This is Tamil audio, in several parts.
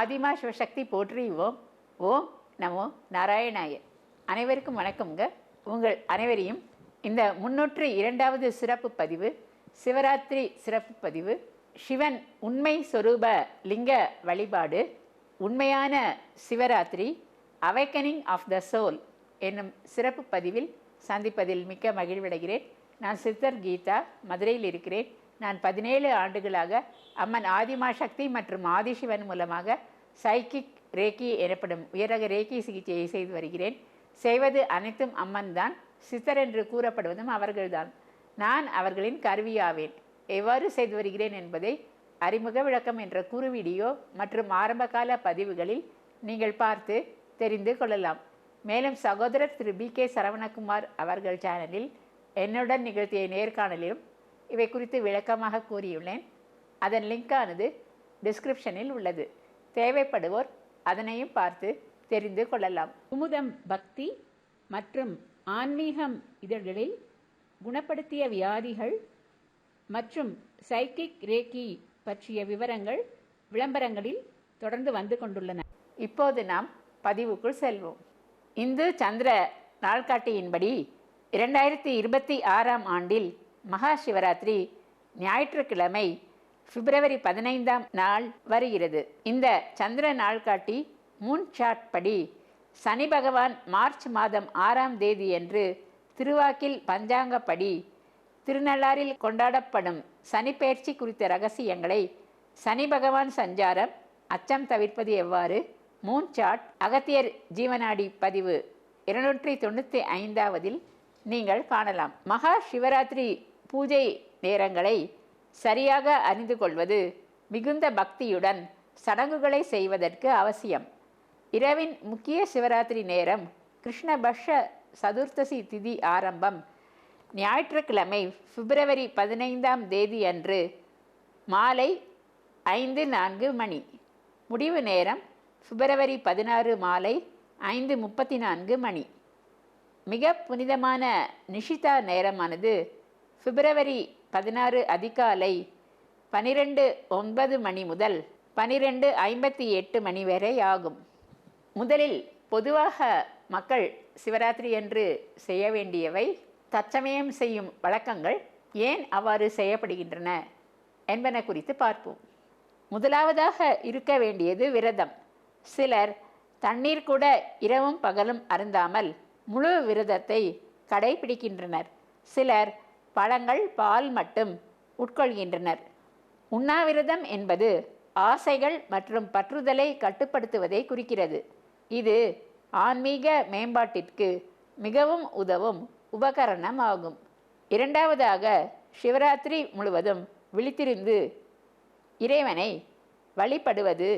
ஆதிமா சிவசக்தி போற்றி ஓம் ஓம் நமோ நாராயணாய. அனைவருக்கும் வணக்கம்ங்க. உங்கள் அனைவரையும் இந்த முன்னூற்று இரண்டாவது சிறப்பு பதிவு சிவராத்திரி சிறப்பு பதிவு சிவன் உண்மை சொரூப லிங்க வழிபாடு உண்மையான Sivaratri awakening of the soul என்னும் சிறப்பு பதிவில் சந்திப்பதில் மிக்க மகிழ்வடைகிறேன். நான் சித்தர் கீதா மதுரையில் இருக்கிறேன். நான் பதினேழு ஆண்டுகளாக அம்மன் ஆதிமா சக்தி மற்றும் ஆதிசிவன் மூலமாக சைக்கிக் ரேக்கி எனப்படும் உயரக ரேக்கி சிகிச்சையை செய்து வருகிறேன். செய்வது அனைத்தும் அம்மன் தான் சித்தர் என்று கூறப்படுவதும் அவர்கள்தான். நான் அவர்களின் கருவியாவேன். எவ்வாறு செய்து வருகிறேன் என்பதை அறிமுக விளக்கம் என்ற குறு வீடியோ மற்றும் ஆரம்பகால பதிவுகளில் நீங்கள் பார்த்து தெரிந்து கொள்ளலாம். மேலும் சகோதரர் திரு பி கே சரவணகுமார் அவர்கள் சேனலில் என்னுடன் நிகழ்த்திய நேர்காணலிலும் இவை குறித்து விளக்கமாக கூறியுள்ளேன். அதன் லிங்கானது டிஸ்கிரிப்ஷனில் உள்ளது. தேவைப்படுவோர் அதனையும் பார்த்து தெரிந்து கொள்ளலாம். குமுதம் பக்தி மற்றும் ஆன்மீகம் இதழ்களில் குணப்படுத்திய வியாதிகள் மற்றும் சைக்கிக் ரேக்கி பற்றிய விவரங்கள் விளம்பரங்களில் தொடர்ந்து வந்து கொண்டுள்ளன. இப்போது நாம் பதிவுக்குள் செல்வோம். இந்து சந்திர நாள்காட்டியின்படி இரண்டாயிரத்தி இருபத்தி ஆறாம் ஆண்டில் மகா சிவராத்திரி ஞாயிற்றுக்கிழமை பிப்ரவரி பதினைந்தாம் நாள் வருகிறது. இந்த சந்திர நாள்காட்டி மூன் சாட் படி சனி பகவான் மார்ச் மாதம் ஆறாம் தேதியன்று திருவாக்கில் பஞ்சாங்கப்படி திருநள்ளாறில் கொண்டாடப்படும் சனிப்பெயர்ச்சி குறித்த ரகசியங்களை சனி பகவான் சஞ்சாரம் அச்சம் தவிர்ப்பது எவ்வாறு? மூன் சாட் அகத்தியர் ஜீவனாடி பதிவு இருநூற்றி தொண்ணூற்றி ஐந்தாவதில் நீங்கள் காணலாம். மகா சிவராத்திரி பூஜை நேரங்களை சரியாக அறிந்து கொள்வது மிகுந்த பக்தியுடன் சடங்குகளை செய்வதற்கு அவசியம். இரவின் முக்கிய சிவராத்திரி நேரம் கிருஷ்ணபக்ஷ சதுர்த்தசி திதி ஆரம்பம். ஞாயிற்றுக்கிழமை பிப்ரவரி பதினைந்தாம் தேதி அன்று மாலை ஐந்து நான்கு மணி. முடிவு நேரம் பிப்ரவரி பதினாறு மாலை ஐந்து முப்பத்தி நான்கு மணி. மிக புனிதமான நிஷிதா நேரமானது பிப்ரவரி பதினாறு அதிகாலை பனிரெண்டு ஒன்பது மணி முதல் பனிரெண்டு ஐம்பத்தி எட்டு மணி வரை ஆகும். முதலில் பொதுவாக மக்கள் சிவராத்திரி என்று செய்ய வேண்டியவை தற்சமயம் செய்யும் வழக்கங்கள் ஏன் அவ்வாறு செய்யப்படுகின்றன என்பன குறித்து பார்ப்போம். முதலாவதாக இருக்க வேண்டியது விரதம். சிலர் தண்ணீர் கூட இரவும் பகலும் அருந்தாமல் முழு விரதத்தை கடைபிடிக்கின்றனர். சிலர் பழங்கள் பால் மட்டும் உட்கொள்கின்றனர். உண்ணாவிரதம் என்பது ஆசைகள் மற்றும் பற்றுதலை கட்டுப்படுத்துவதை குறிக்கிறது. இது ஆன்மீக மேம்பாட்டிற்கு மிகவும் உதவும் உபகரணம் ஆகும் இரண்டாவதாக சிவராத்திரி முழுவதும் விழித்திருந்து இறைவனை வழிபடுவது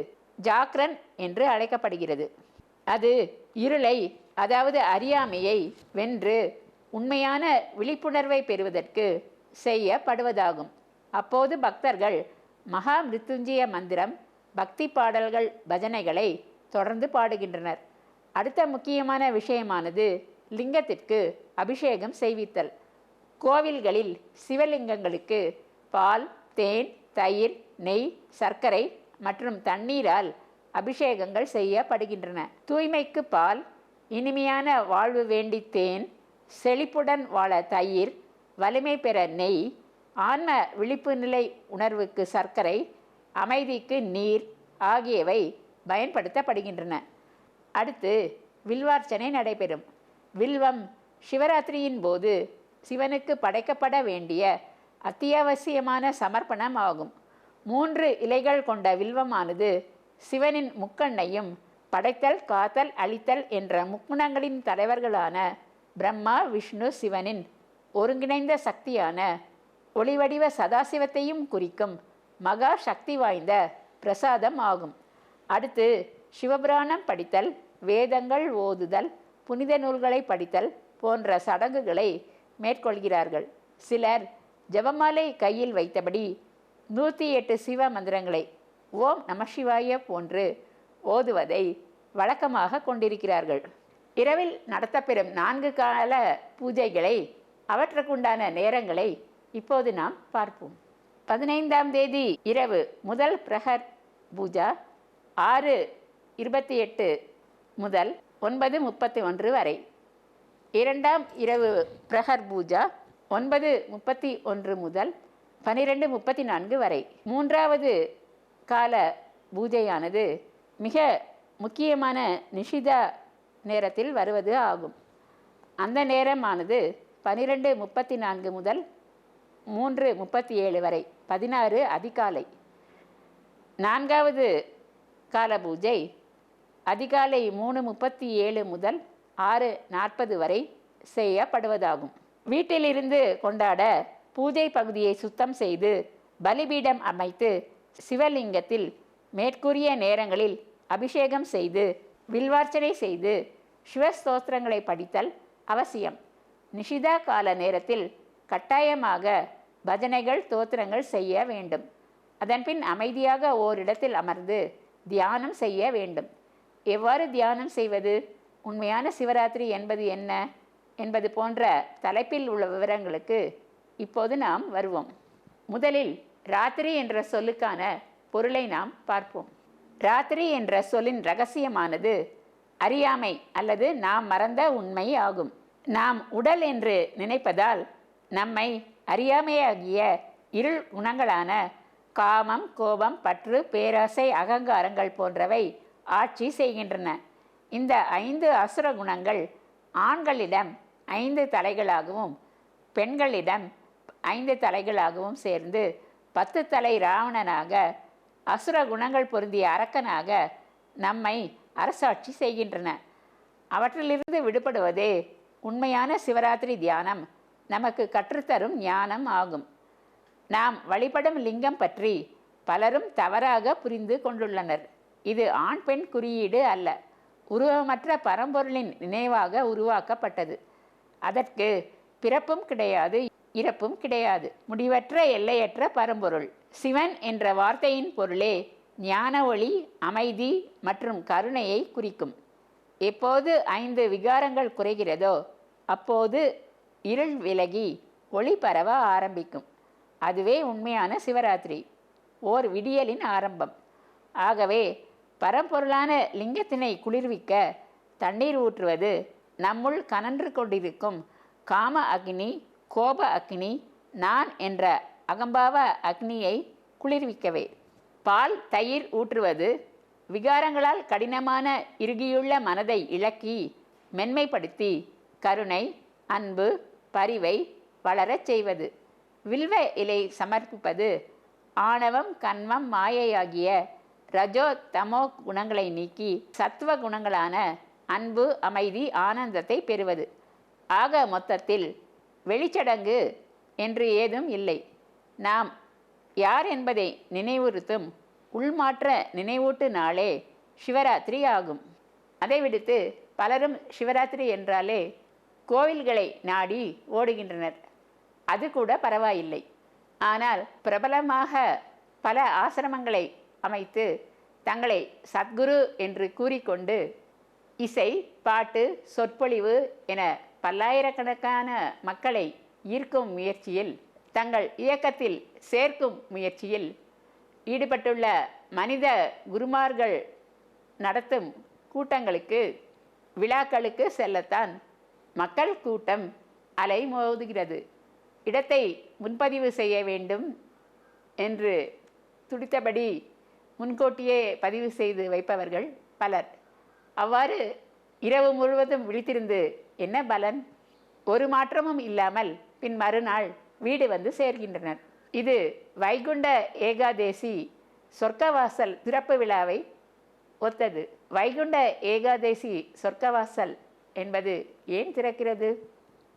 ஜாக்ரன் என்று அழைக்கப்படுகிறது. அது இருளை அதாவது அறியாமையை வென்று உண்மையான விழிப்புணர்வை பெறுவதற்கு செய்யப்படுவதாகும். அப்போது பக்தர்கள் மகா மிருத்துஞ்சய மந்திரம் பக்தி பாடல்கள் பஜனைகளை தொடர்ந்து பாடுகின்றனர். அடுத்த முக்கியமான விஷயமானது லிங்கத்திற்கு அபிஷேகம் செய்வித்தல். கோவில்களில் சிவலிங்கங்களுக்கு பால் தேன் தயிர் நெய் சர்க்கரை மற்றும் தண்ணீரால் அபிஷேகங்கள் செய்யப்படுகின்றன. தூய்மைக்கு பால் இனிமையான வாழ்வு வேண்டி தேன் செழிப்புடன் வாழ தயிர் வலிமை பெற நெய் ஆன்ம விழிப்பு நிலை உணர்வுக்கு சர்க்கரை அமைதிக்கு நீர் ஆகியவை பயன்படுத்தப்படுகின்றன. அடுத்து வில்வார்ச்சனை நடைபெறும். வில்வம் சிவராத்திரியின் போது சிவனுக்கு படைக்கப்பட வேண்டிய அத்தியாவசியமான சமர்ப்பணம் ஆகும். மூன்று இலைகள் கொண்ட வில்வமானது சிவனின் முக்கண்ணையும் படைத்தல் காத்தல் அழித்தல் என்ற முக்குணங்களின் தலைவர்களான பிரம்மா விஷ்ணு சிவனின் ஒருங்கிணைந்த சக்தியான ஒளிவடிவ சதாசிவத்தையும் குறிக்கும் மகா சக்தி வாய்ந்த பிரசாதம் ஆகும். அடுத்து சிவபுராணம் படித்தல் வேதங்கள் ஓதுதல் புனித நூல்களை படித்தல் போன்ற சடங்குகளை மேற்கொள்கிறார்கள். சிலர் ஜபமாலை கையில் வைத்தபடி நூற்றி எட்டு சிவ மந்திரங்களை ஓம் நமசிவாய போன்று ஓதுவதை வழக்கமாக கொண்டிருக்கிறார்கள். இரவில் நடத்தப்பெறும் நான்கு கால பூஜைகளை அவற்றுக்குண்டான நேரங்களை இப்போது நாம் பார்ப்போம். பதினைந்தாம் தேதி இரவு முதல் பிரகர் பூஜா ஆறு இருபத்தி எட்டு முதல் ஒன்பது முப்பத்தி ஒன்று வரை. இரண்டாம் இரவு பிரகர் பூஜா ஒன்பது முப்பத்தி ஒன்று முதல் பன்னிரெண்டு முப்பத்தி நான்கு வரை. மூன்றாவது கால பூஜையானது மிக முக்கியமான நிஷிதா நேரத்தில் வருவது ஆகும். அந்த நேரமானது பனிரெண்டு முப்பத்தி நான்கு முதல் மூன்று முப்பத்தி ஏழு வரை பதினாறு அதிகாலை. நான்காவது கால பூஜை அதிகாலை மூணு முப்பத்தி ஏழு முதல் ஆறு நாற்பது வரை செய்யப்படுவதாகும். வீட்டிலிருந்து கொண்டாட பூஜை பகுதியை சுத்தம் செய்து பலிபீடம் அமைத்து சிவலிங்கத்தில் மேற்கூறிய நேரங்களில் அபிஷேகம் செய்து வில்வார்ச்சனை செய்து சிவஸ்தோத்திரங்களை படித்தல் அவசியம். நிஷிதா கால நேரத்தில் கட்டாயமாக பஜனைகள் தோத்திரங்கள் செய்ய வேண்டும். அதன்பின் அமைதியாக ஓரிடத்தில் அமர்ந்து தியானம் செய்ய வேண்டும். எவ்வாறு தியானம் செய்வது? உண்மையான சிவராத்திரி என்பது என்ன? என்பது போன்ற தலைப்பில் உள்ள விவரங்களுக்கு இப்போது நாம் வருவோம். முதலில் ராத்திரி என்ற சொல்லுக்கான பொருளை நாம் பார்ப்போம். ராத்திரி என்ற சொல்லின் ரகசியமானது அறியாமை அல்லது நாம் மறந்த உண்மை ஆகும். நாம் உடல் என்று நினைப்பதால் நம்மை அறியாமையாகிய இருள் குணங்களான காமம் கோபம் பற்று பேராசை அகங்காரங்கள் போன்றவை ஆட்சி செய்கின்றன. இந்த ஐந்து அசுர குணங்கள் ஆண்களிடம் ஐந்து தலைகளாகவும் பெண்களிடம் ஐந்து தலைகளாகவும் சேர்ந்து பத்து தலை ராவணனாக அசுர குணங்கள் பொருந்திய அரக்கனாக நம்மை அரசாட்சி செய்கின்றன. அவற்றிலிருந்து விடுபடுவதே உண்மையான சிவராத்திரி தியானம். நமக்கு கற்றுத்தரும் ஞானம் ஆகும். நாம் வழிபடும் லிங்கம் பற்றி பலரும் தவறாக புரிந்து கொண்டுள்ளனர். இது ஆண் பெண் குறியீடு அல்ல. உருவமற்ற பரம்பொருளின் நினைவாக உருவாக்கப்பட்டது. அதற்கு பிறப்பும் கிடையாது இறப்பும் கிடையாது. முடிவற்ற எல்லையற்ற பரம்பொருள். சிவன் என்ற வார்த்தையின் பொருளே ஞான ஒளி அமைதி மற்றும் கருணையை குறிக்கும். எப்போது ஐந்து விகாரங்கள் குறைகிறதோ அப்போது இருள் விலகி ஒளி பரவ ஆரம்பிக்கும். அதுவே உண்மையான சிவராத்திரி ஓர் விடியலின் ஆரம்பம். ஆகவே பரம்பொருளான லிங்கத்தினை குளிர்விக்க தண்ணீர் ஊற்றுவது நம்முள் கனன்று கொண்டிருக்கும் காம அக்னி கோப அக்னி நான் என்ற அகம்பாவ அக்னியை குளிர்விக்கவே. பால் தயிர் ஊற்றுவது விகாரங்களால் கடினமான இறுகியுள்ள மனதை இழக்கி மென்மைப்படுத்தி கருணை அன்பு பரிவை வளரச் செய்வது. வில்வ இலை சமர்ப்பிப்பது ஆணவம் கண்மம் மாயையாகிய ரஜோ தமோ குணங்களை நீக்கி சத்துவ குணங்களான அன்பு அமைதி ஆனந்தத்தை பெறுவது. ஆக மொத்தத்தில் வெளிச்சடங்கு என்று ஏதும் இல்லை. நாம் யார் என்பதை நினைவுறுத்தும் உள்மாற்ற நினைவூட்டு நாளே சிவராத்திரி ஆகும். அதை விடுத்து பலரும் சிவராத்திரி என்றாலே கோவில்களை நாடி ஓடுகின்றனர். அது கூட பரவாயில்லை. ஆனால் பிரபலமாக பல ஆசிரமங்களை அமைத்து தங்களை சத்குரு என்று கூறிக்கொண்டு இசை பாட்டு சொற்பொழிவு என பல்லாயிரக்கணக்கான மக்களை ஈர்க்கும் முயற்சியில் தங்கள் இயக்கத்தில் சேர்க்கும் முயற்சியில் ஈடுபட்டுள்ள மனித குருமார்கள் நடத்தும் கூட்டங்களுக்கு விழாக்களுக்கு செல்லத்தான் மக்கள் கூட்டம் அலை மோதுகிறது இடத்தை முன்பதிவு செய்ய வேண்டும் என்று துடித்தபடி முன்கூட்டியே பதிவு செய்து வைப்பவர்கள் பலர். அவ்வாறு இரவு முழுவதும் விழித்திருந்து என்ன பலன்? ஒரு மாற்றமும் இல்லாமல் பின் மறுநாள் வீடு வந்து சேர்கின்றனர். இது வைகுண்ட ஏகாதேசி சொர்க்கவாசல் திறப்பு விழாவை ஒத்தது. வைகுண்ட ஏகாதேசி சொர்க்கவாசல் என்பது ஏன் திறக்கிறது?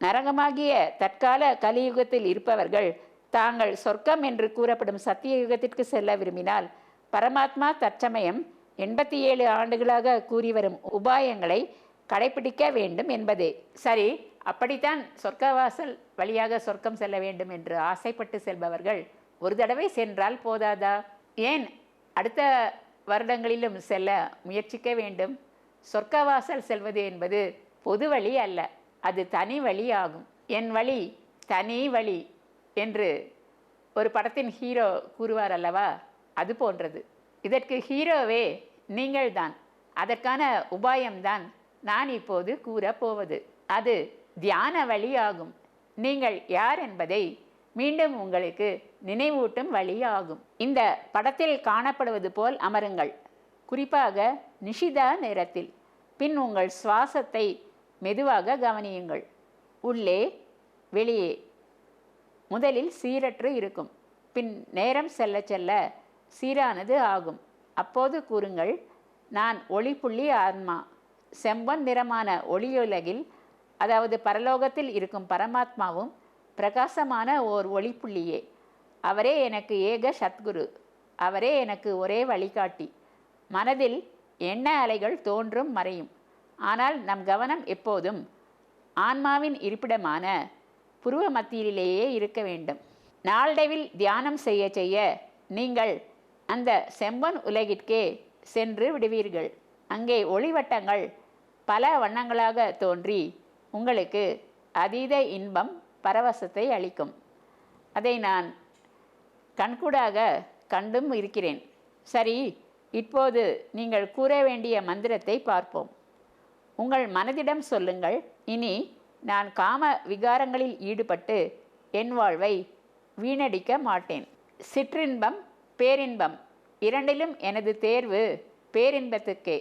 நரகமாகிய தற்கால கலியுகத்தில் இருப்பவர்கள் தாங்கள் சொர்க்கம் என்று கூறப்படும் சத்திய யுகத்திற்கு செல்ல விரும்பினால் பரமாத்மா தற்சமயம் எண்பத்தி ஏழு ஆண்டுகளாக கூறி வரும் உபாயங்களை கடைபிடிக்க வேண்டும் என்பதே. சரி அப்படித்தான் சொர்க்கவாசல் வழியாக சொர்க்கம் செல்ல வேண்டும் என்று ஆசைப்பட்டு செல்பவர்கள் ஒரு தடவை சென்றால் போதாதா? ஏன் அடுத்த வருடங்களிலும் செல்ல முயற்சிக்க வேண்டும்? சொர்க்கவாசல் செல்வது என்பது பொது வழி அல்ல அது தனி வழி ஆகும். என் வழி தனி வழி என்று ஒரு படத்தின் ஹீரோ கூறுவார் அல்லவா? அது போன்றது. இதற்கு ஹீரோவே நீங்கள்தான். அதற்கான உபாயம்தான் நான் இப்போது கூறப் போவது. அது தியான வழியாகும். நீங்கள் யார் என்பதை மீண்டும் உங்களுக்கு நினைவூட்டும் வழியாகும். இந்த படத்தில் காணப்படுவது போல் அமருங்கள். குறிப்பாக நிஷிதா நேரத்தில். பின் உங்கள் சுவாசத்தை மெதுவாக கவனியுங்கள். உள்ளே வெளியே. முதலில் சீரற்று இருக்கும். பின் நேரம் செல்ல செல்ல சீரானது ஆகும். அப்போது கூறுங்கள் நான் ஒளிப்புள்ளி ஆன்மா செம்பன் நிறமான ஒளியுலகில் அதாவது பரலோகத்தில் இருக்கும் பரமாத்மாவும் பிரகாசமான ஓர் ஒளிப்புள்ளியே. அவரே எனக்கு ஏக சத்குரு. அவரே எனக்கு ஒரே வழிகாட்டி. மனதில் எண்ண அலைகள் தோன்றும் மறையும். ஆனால் நம் கவனம் எப்போதும் ஆன்மாவின் இருப்பிடமான புருவ மத்தியிலேயே இருக்க வேண்டும். நாளடைவில் தியானம் செய்ய செய்ய நீங்கள் அந்த செம்பன் உலகிற்கே சென்று விடுவீர்கள். அங்கே ஒளிவட்டங்கள் பல வண்ணங்களாக தோன்றி உங்களுக்கு அதீத இன்பம் பரவசத்தை அளிக்கும். அதை நான் கண்கூடாக கண்டும் இருக்கிறேன். சரி இப்போது நீங்கள் கூற வேண்டிய மந்திரத்தை பார்ப்போம். உங்கள் மனதிடம் சொல்லுங்கள். இனி நான் காம விகாரங்களில் ஈடுபட்டு என் வாழ்வை வீணடிக்க மாட்டேன். சிற்றின்பம் பேரின்பம் இரண்டிலும் எனது தேர்வு பேரின்பத்துக்கே.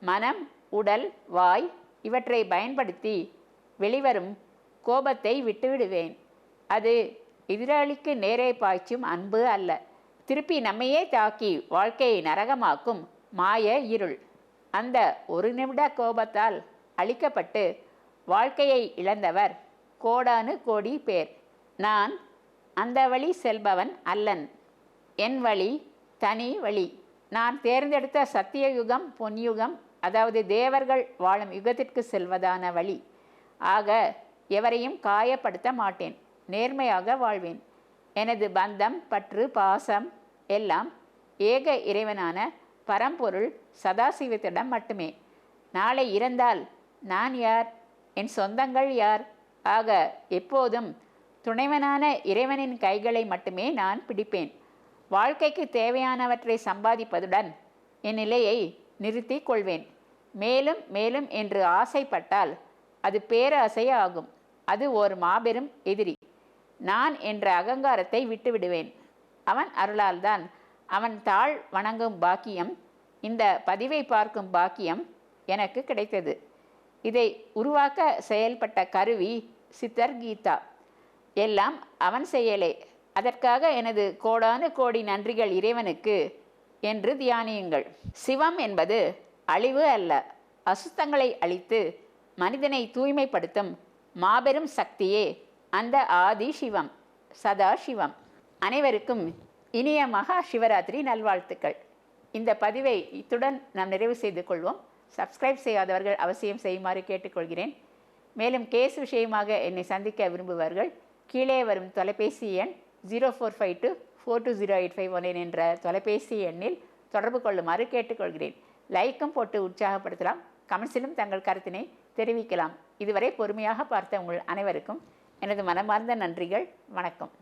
மனம் உடல் வாய் இவற்றை பயன்படுத்தி வெளிவரும் கோபத்தை விட்டுவிடுவேன். அது எதிராளிக்கு நேரே பாய்ச்சும் அன்பு அல்ல. திருப்பி நம்மையே தாக்கி வாழ்க்கையை நரகமாக்கும் மாய இருள். அந்த ஒரு நிமிட கோபத்தால் அழிக்கப்பட்டு வாழ்க்கையை இழந்தவர் கோடானு கோடி பேர். நான் அந்த வழி செல்பவன் அல்லன். என் வழி தனி வழி. நான் தேர்ந்தெடுத்த சத்தியயுகம் பொன்யுகம் அதாவது தேவர்கள் வாழும் யுகத்திற்கு செல்வதான வழி. ஆக எவரையும் காயப்படுத்த மாட்டேன். நேர்மையாக வாழ்வேன். எனது பந்தம் பற்று பாசம் எல்லாம் ஏக இறைவனான பரம்பொருள் சதாசிவத்திடம் மட்டுமே. நாளை இறந்தால் நான் யார்? என் சொந்தங்கள் யார்? ஆக எப்போதும் துணைவனான இறைவனின் கைகளை மட்டுமே நான் பிடிப்பேன். வாழ்க்கைக்கு தேவையானவற்றை சம்பாதிப்பதுடன் என் நிலையை நிறுத்தி கொள்வேன். மேலும் மேலும் என்று ஆசைப்பட்டால் அது பேராசை ஆகும். அது ஒரு மாபெரும் எதிரி. நான் என்ற அகங்காரத்தை விட்டுவிடுவேன். அவன் அருளால்தான் அவன் தாழ் வணங்கும் பாக்கியம் இந்த பதிவை பார்க்கும் பாக்கியம் எனக்கு கிடைத்தது. இதை உருவாக்க செயல்பட்ட கருவி சித்தர் கீதா. எல்லாம் அவன் செயலே. அதற்காக எனது கோடானு கோடி நன்றிகள் இறைவனுக்கு என்று தியானியுங்கள். சிவம் என்பது அழிவு அல்ல. அசுத்தங்களை அழித்து மனிதனை தூய்மைப்படுத்தும் மாபெரும் சக்தியே அந்த ஆதி சிவம் சதா சிவம். அனைவருக்கும் இனிய மகா சிவராத்திரி நல்வாழ்த்துக்கள். இந்த பதிவை இத்துடன் நாம் நிறைவு செய்து கொள்வோம். சப்ஸ்கிரைப் செய்யாதவர்கள் அவசியம் செய்யுமாறு கேட்டுக்கொள்கிறேன். மேலும் கேஸ் விஷயமாக என்னை சந்திக்க விரும்புபவர்கள் கீழே வரும் தொலைபேசி எண் zero four five two four two zero eight five one என்ற தொலைபேசி எண்ணில் தொடர்பு கொள்ளுமாறு கேட்டுக்கொள்கிறேன். லைக்கும் போட்டு உற்சாகப்படுத்தலாம். கமெண்ட்ஸிலும் தங்கள் கருத்தினை தெரிவிக்கலாம். இதுவரை பொறுமையாக பார்த்த உங்கள் அனைவருக்கும் எனது மனமார்ந்த நன்றிகள். வணக்கம்.